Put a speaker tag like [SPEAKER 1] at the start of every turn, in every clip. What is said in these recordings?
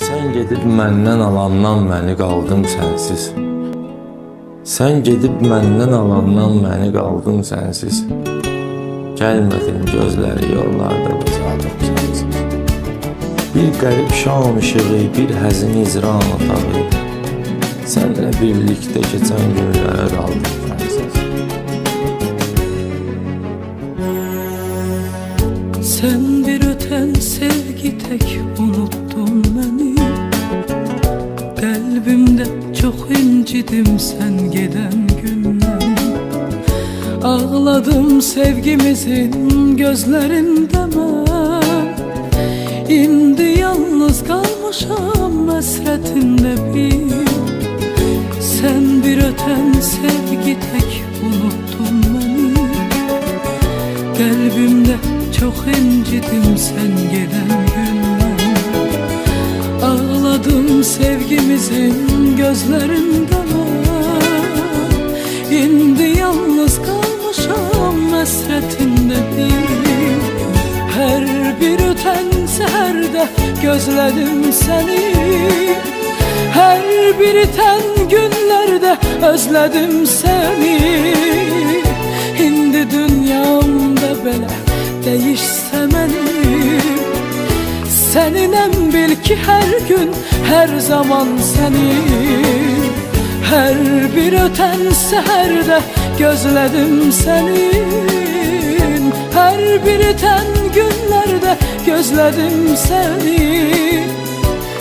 [SPEAKER 1] Sən gedib məndən alandan məni qaldım sənsiz. Sən gedib məndən alandan məni qaldım sənsiz. Gəlmədin gözləri yollarda uzaldım sənsiz. Bir qərib şam işığı, bir həzin izran otağı. Sənlə birlikdə keçən günlərə qaldım sənsiz.
[SPEAKER 2] Sen bir öten sevgi tek unuttun beni. Kalbimde çok incidim sen giden günden Ağladım sevgimizin gözlerinde ben İndi yalnız kalmışam hasretinde bir. Sen bir öten sevgi tek unuttun beni. Kalbimde çok incidim sen gelen günden. Ağladım sevgimizin gözlerinden. İndi yalnız kalmışam hasretinde bir Her bir öten seherde gözledim seni. Her bir iten günlerde özledim seni. Şimdi dünyamda belə değişse benim Seninem bil ki her gün her zaman senin Her bir öten seherde gözledim senin. Her bir iten günlerde gözledim seni.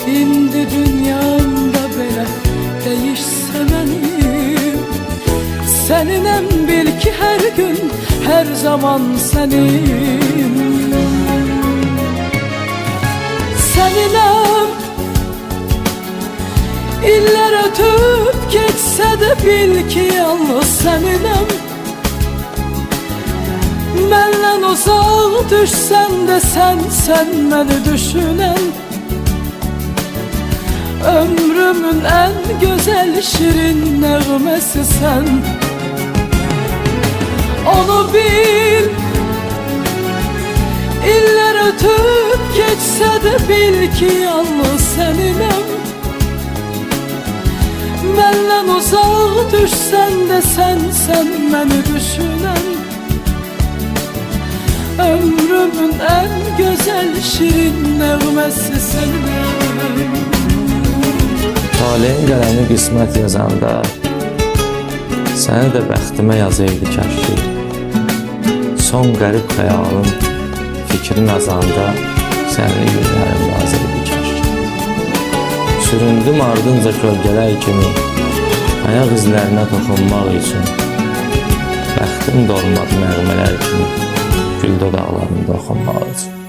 [SPEAKER 2] Şimdi dünyamda belə değişse benim Seninem bil ki her gün her zaman senin. Seninem İller ötüp geçse de bil ki yalnız seninem Benden uzak düşsen de sen sen beni düşünen. Ömrümün en güzel şirin nəğməsi sen Onu bil İller ötüp geçse de bil ki yalnız seninem Benden uzak düşsen de sen sen beni düşünen. Ömrümün en güzel şirin nəğməsi senin.
[SPEAKER 1] Talehin qələmi qismət yazanda Səni də bəxtimə yazaydı kəşki Son qərib xəyalım Fikrin azanda Səni gözlərim lazıydı kəşki Süründüm ardınca kölgələr kimi Ayaq izlərinə toxunmaq üçün. Bəxtim dolmadı nəğmələr kimi Gül dodaqlarında oxunmaq üçün